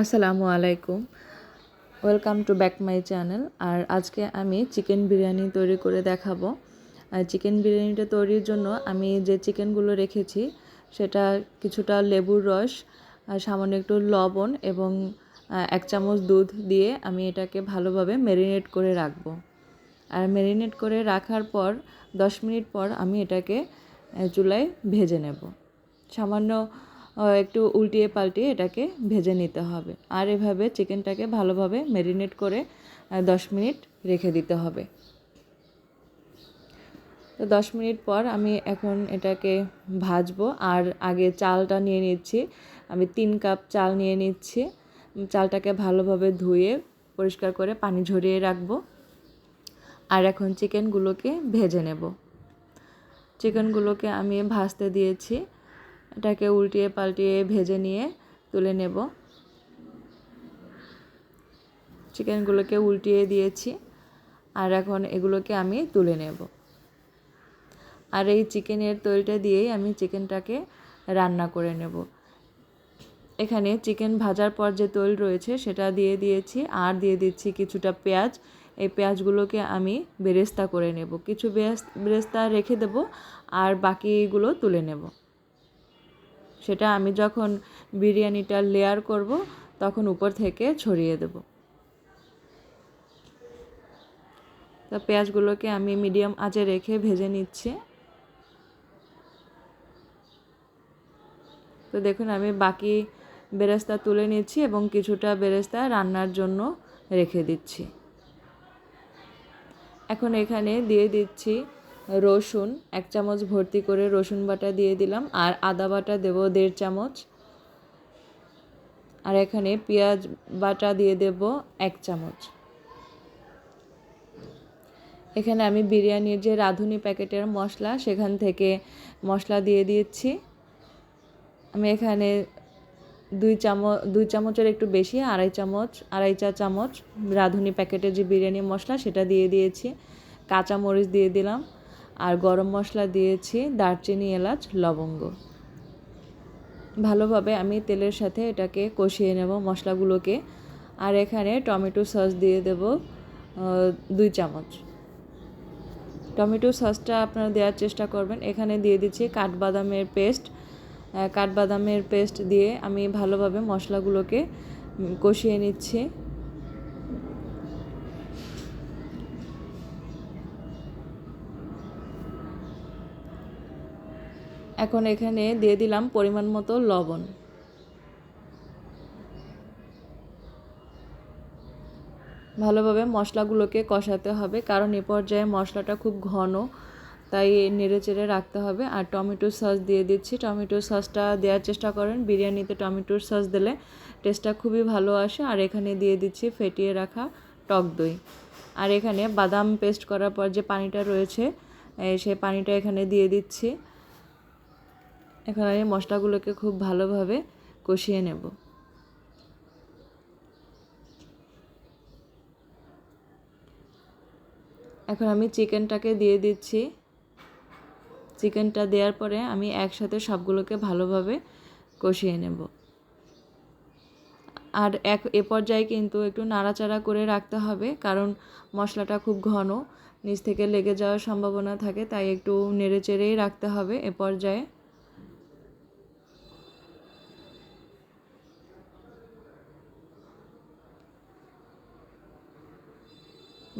আসসালামু আলাইকুম। Welcome to back my channel আর আজকে আমি চিকেন বিরিয়ানি তৈরি করে দেখাবো। আর চিকেন বিরিয়ানিটা তৈরির জন্য আমি যে চিকেনগুলো রেখেছি, সেটা কিছুটা লেবুর রস, আর সামান্য একটু লবণ এবং এক চামচ দুধ দিয়ে আমি এটাকে ভালোভাবে ম্যারিনেট করে রাখব। আর ম্যারিনেট করে রাখার পর, দশ মিনিট পর আমি এটাকে চুলায় ভেজে নেব। সামান্য একটু উল্টিয়ে পাল্টিয়ে এটাকে ভেজে নিতে হবে। আর এভাবে চিকেনটাকে ভালোভাবে ম্যারিনেট করে দশ মিনিট রেখে দিতে হবে। তো দশ মিনিট পর আমি এখন এটাকে ভাজবো। আর আগে চালটা নিয়ে নিচ্ছি। আমি তিন কাপ চাল নিয়ে নিচ্ছি। চালটাকে ভালোভাবে ধুয়ে পরিষ্কার করে পানি ঝরিয়ে রাখব। আর এখন চিকেনগুলোকে ভেজে নেব। চিকেনগুলোকে আমি ভাজতে দিয়েছি। এটাকে উল্টিয়ে পাল্টিয়ে ভেজে নিয়ে তুলে নেব। চিকেনগুলোকে উল্টিয়ে দিয়েছি আর এখন এগুলোকে আমি তুলে নেব। আর এই চিকেনের তৈলটা দিয়েই আমি চিকেনটাকে রান্না করে নেব। এখানে চিকেন ভাজার পর যে তৈল রয়েছে সেটা দিয়ে দিয়েছি আর দিয়ে দিচ্ছি কিছুটা পেঁয়াজ। এই পেঁয়াজগুলোকে আমি বেরেস্তা করে নেব। কিছু বেরেস্তা রেখে দেব আর বাকিগুলো তুলে নেব। সেটা আমি যখন বিরিয়ানিটা লেয়ার করব, তখন উপর থেকে ছড়িয়ে দেব। তো পেঁয়াজগুলোকে আমি মিডিয়াম আঁচে রেখে ভেজে নিচ্ছি। তো দেখুন, আমি বাকি বেরেস্তা তুলে নিচ্ছি এবং কিছুটা বেরেস্তা রান্নার জন্য রেখে দিচ্ছি। এখন এখানে দিয়ে দিচ্ছি রসুন, এক চামচ ভর্তি করে রসুন বাটা দিয়ে দিলাম। আর আদা বাটা দেব দেড় চামচ। আর এখানে পেঁয়াজ বাটা দিয়ে দেব এক চামচ। এখানে আমি বিরিয়ানির যে রাঁধুনি প্যাকেটের মশলা, সেখান থেকে মশলা দিয়ে দিয়েছি আমি এখানে দুই চামচ, দুই চামচের একটু বেশি, আড়াই চামচ, আড়াই চা চামচ রাঁধুনি প্যাকেটের যে বিরিয়ানি মশলা, সেটা দিয়ে দিয়েছি। কাঁচামরিচ দিয়ে দিলাম। আর গরম মশলা দিয়েছি দারচিনি, এলাচ, লবঙ্গ। ভালোভাবে আমি তেলের সাথে এটাকে কষিয়ে নেব মশলাগুলোকে। আর এখানে টমেটো সস দিয়ে দেব দুই চামচ। টমেটো সসটা আপনারা দেওয়ার চেষ্টা করবেন। এখানে দিয়ে দিচ্ছি কাঠবাদামের পেস্ট। কাঠবাদামের পেস্ট দিয়ে আমি ভালোভাবে মশলাগুলোকে কষিয়ে নিচ্ছি। এখন এখানে দিয়ে দিলাম পরিমাণ মতো লবণ। ভালোভাবে মশলাগুলোকে কষাতে হবে, কারণ এ পর্যায়ে মশলাটা খুব ঘন, তাই নেড়ে চেড়ে রাখতে হবে। আর টমেটো সস দিয়ে দিচ্ছি। টমেটো সসটা দেওয়ার চেষ্টা করেন। বিরিয়ানিতে টমেটোর সস দিলে টেস্টটা খুবই ভালো আসে। আর এখানে দিয়ে দিচ্ছি ফেটিয়ে রাখা টক দই। আর এখানে বাদাম পেস্ট করার পর যে পানিটা রয়েছে সেই পানিটা এখানে দিয়ে দিচ্ছি। এখন আমি মশলাগুলোকে খুব ভালোভাবে কষিয়ে নেব। এখন আমি চিকেনটাকে দিয়ে দিচ্ছি। চিকেনটা দেওয়ার পরে আমি একসাথে সবগুলোকে ভালোভাবে কষিয়ে নেব। আর এক, এ পর্যায়ে কিন্তু একটু নাড়াচাড়া করে রাখতে হবে, কারণ মশলাটা খুব ঘন, নিচ থেকে লেগে যাওয়ার সম্ভাবনা থাকে, তাই একটু নেড়ে চেড়েই রাখতে হবে এ পর্যায়ে।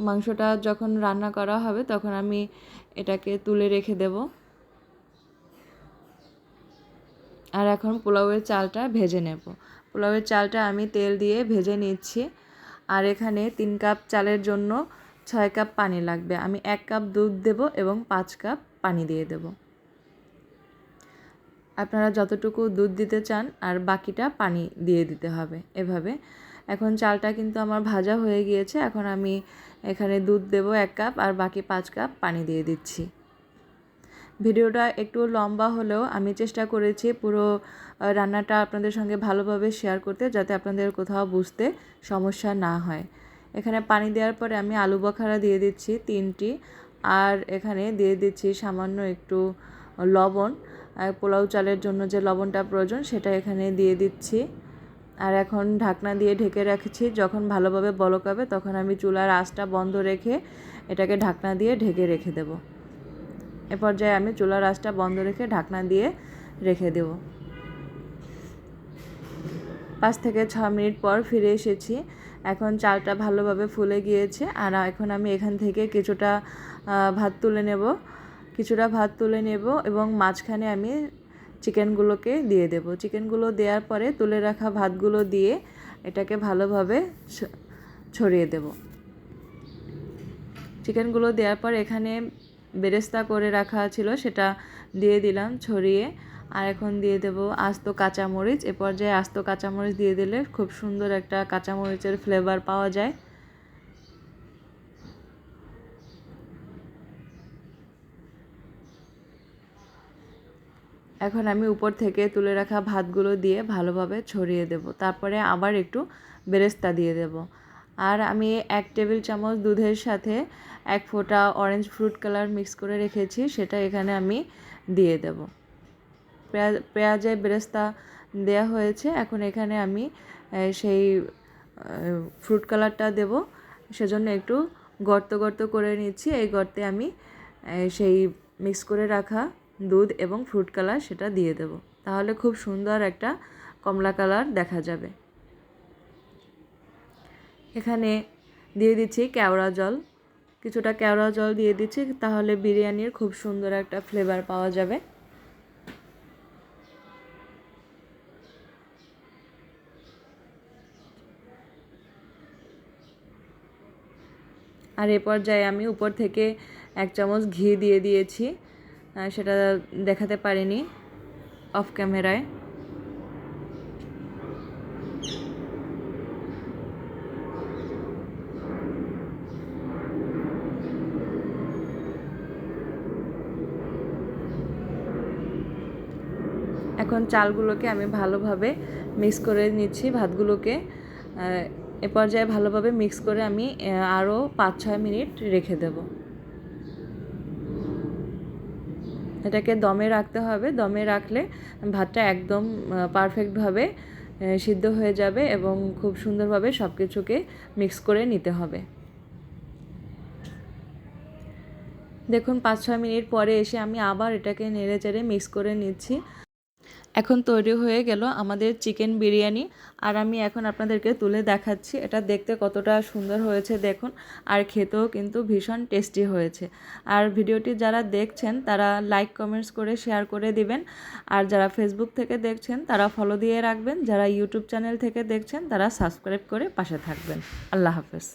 মাংসটা যখন রান্না করা হবে, তখন আমি এটাকে তুলে রেখে দেব। আর এখন পোলাওয়ের চালটা ভেজে নেব। পোলাওয়ের চালটা আমি তেল দিয়ে ভেজে নিচ্ছি। আর এখানে তিন কাপ চালের জন্য ছয় কাপ পানি লাগবে। আমি এক কাপ দুধ দেব এবং পাঁচ কাপ পানি দিয়ে দেব। আপনারা যতটুকু দুধ দিতে চান, আর বাকিটা পানি দিয়ে দিতে হবে। এভাবে এখন চালটা কিন্তু আমার ভাজা হয়ে গিয়েছে। এখন আমি এখানে দুধ দেব এক কাপ আর বাকি পাঁচ কাপ পানি দিয়ে দিচ্ছি। ভিডিওটা একটু লম্বা হলেও আমি চেষ্টা করেছি পুরো রান্নাটা আপনাদের সঙ্গে ভালোভাবে শেয়ার করতে যাতে আপনাদের কোথাও বুঝতে সমস্যা না হয়। এখানে পানি দেওয়ার পরে আমি আলু বখারা দিয়ে দিচ্ছি তিনটি আর এখানে দিয়ে দিচ্ছি সামান্য একটু লবণ। পোলাও চালের জন্য যে লবণটা প্রয়োজন সেটা এখানে দিয়ে দিচ্ছি। আর এখন ঢাকনা দিয়ে ঢেকে রাখছি। যখন ভালোভাবে বলক হবে, তখন আমি চুলার আঁচটা বন্ধ রেখে এটাকে ঢাকনা দিয়ে ঢেকে রেখে দেব। এ পর্যায়ে আমি চুলার আঁচটা বন্ধ রেখে ঢাকনা দিয়ে রেখে দেব। পাঁচ থেকে ছ মিনিট পর ফিরে এসেছি। এখন চালটা ভালোভাবে ফুলে গিয়েছে। আর এখন আমি এখান থেকে কিছুটা ভাত তুলে নেব। কিছুটা ভাত তুলে নেব এবং মাঝখানে আমি চিকেনগুলোকে দিয়ে দেব। চিকেনগুলো দেওয়ার পরে তুলে রাখা ভাতগুলো দিয়ে এটাকে ভালোভাবে ছড়িয়ে দেব। চিকেনগুলো দেওয়ার পর এখানে বেরেস্তা করে রাখা ছিল, সেটা দিয়ে দিলাম ছড়িয়ে। আর এখন দিয়ে দেব আস্ত কাঁচামরিচ। এ পর্যায়ে আস্ত কাঁচামরিচ দিয়ে দিলে খুব সুন্দর একটা কাঁচামরিচের ফ্লেভার পাওয়া যায়। এখন আমি উপর থেকে তুলে রাখা ভাতগুলো দিয়ে ভালোভাবে ছড়িয়ে দেব। তারপরে আবার একটু বেরেস্তা দিয়ে দেব। আর আমি এক টেবিল চামচ দুধের সাথে এক ফোঁটা অরেঞ্জ ফ্রুট কালার মিক্স করে রেখেছি, সেটা এখানে আমি দিয়ে দেব। পেঁয়াজ পেঁয়াজে বেরেস্তা দেয়া হয়েছে, এখন এখানে আমি সেই ফ্রুট কালারটা দেব। সেজন্য একটু গর্ত গর্ত করে নিচ্ছি, এই গর্তে আমি সেই মিক্স করে রাখা দুধ এবং ফ্রুট কালার সেটা দিয়ে দেব। তাহলে খুব সুন্দর একটা কমলা কালার দেখা যাবে। এখানে দিয়ে দিচ্ছি কেওড়া জল। কিছুটা কেওড়া জল দিয়ে দিচ্ছি, তাহলে বিরিয়ানির খুব সুন্দর একটা ফ্লেভার পাওয়া যাবে। আর এ পর্যায়ে আমি উপর থেকে এক চামচ ঘি দিয়ে দিয়েছি। সেটা দেখাতে পারিনি অফ ক্যামেরায় এখন চালগুলোকে আমি ভালোভাবে মিক্স করে নিচ্ছি, ভাতগুলোকে। এ পর্যায়ে ভালোভাবে মিক্স করে আমি আরও পাঁচ ছয় মিনিট রেখে দেব। এটাকে দমে রাখতে হবে। দমে রাখলে ভাতটা একদম পারফেক্টভাবে সিদ্ধ হয়ে যাবে এবং খুব সুন্দরভাবে সব কিছুকে মিক্স করে নিতে হবে। দেখুন পাঁচ ছয় মিনিট পরে এসে আমি আবার এটাকে নেড়ে চেড়ে মিক্স করে নিচ্ছি। এখন তৈরি হয়ে গেল আমাদের চিকেন বিরিয়ানি। আর আমি এখন আপনাদেরকে তুলে দেখাচ্ছি, এটা দেখতে কতটা সুন্দর হয়েছে দেখুন, আর খেতেও কিন্তু ভীষণ টেস্টি হয়েছে। আর ভিডিওটি যারা দেখছেন, তারা লাইক, কমেন্টস করে শেয়ার করে দিবেন। আর যারা ফেসবুক থেকে দেখছেন, তারা ফলো দিয়ে রাখবেন। যারা ইউটিউব চ্যানেল থেকে দেখছেন, তারা সাবস্ক্রাইব করে পাশে থাকবেন। আল্লাহ হাফেজ।